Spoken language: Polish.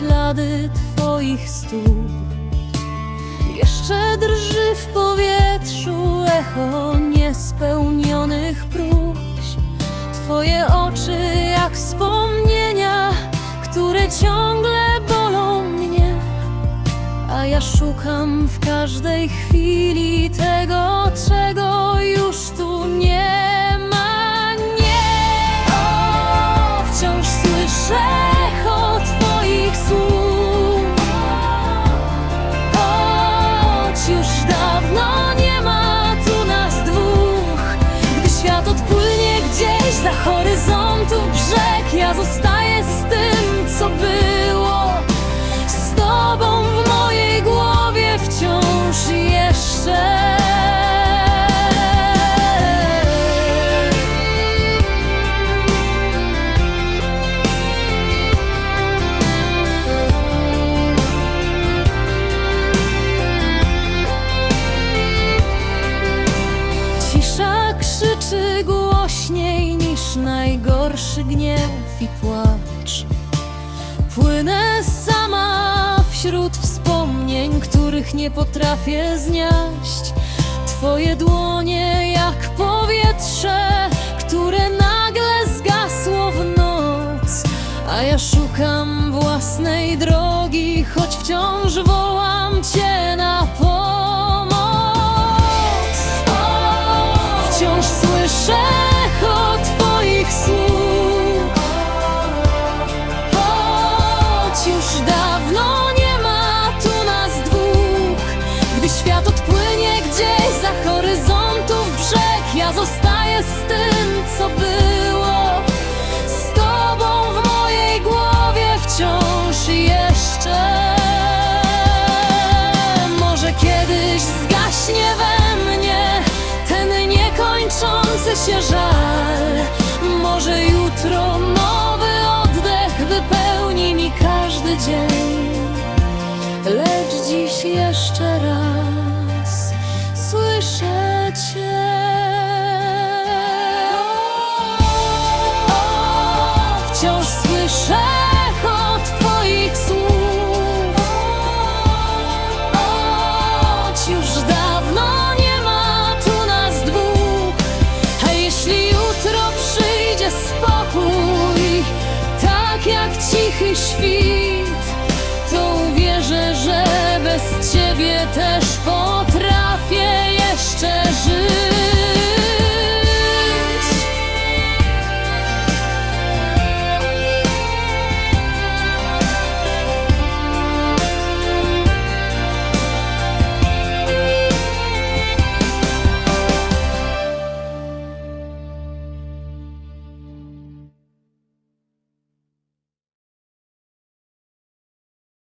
ślady Twoich stóp. Jeszcze drży w powietrzu echo niespełnionych próśb. Twoje oczy jak wspomnienia, które ciągle bolą mnie. A ja szukam w każdej chwili tego, czego już horyzontu brzeg. Ja zostaję niż najgorszy gniew i płacz. Płynę sama wśród wspomnień, których nie potrafię zniaść. Twoje dłonie jak powietrze, które nagle zgasło w noc. A ja szukam własnej drogi, z tym, co było Z Tobą w mojej głowie wciąż jeszcze. Może kiedyś zgaśnie we mnie Ten niekończący się żal. Może jutro nowy oddech wypełni mi każdy dzień. Lecz dziś jeszcze raz Wciąż słyszę echo Twoich słów. Choć już dawno nie ma tu nas dwóch. A jeśli jutro przyjdzie spokój Tak jak cichy świt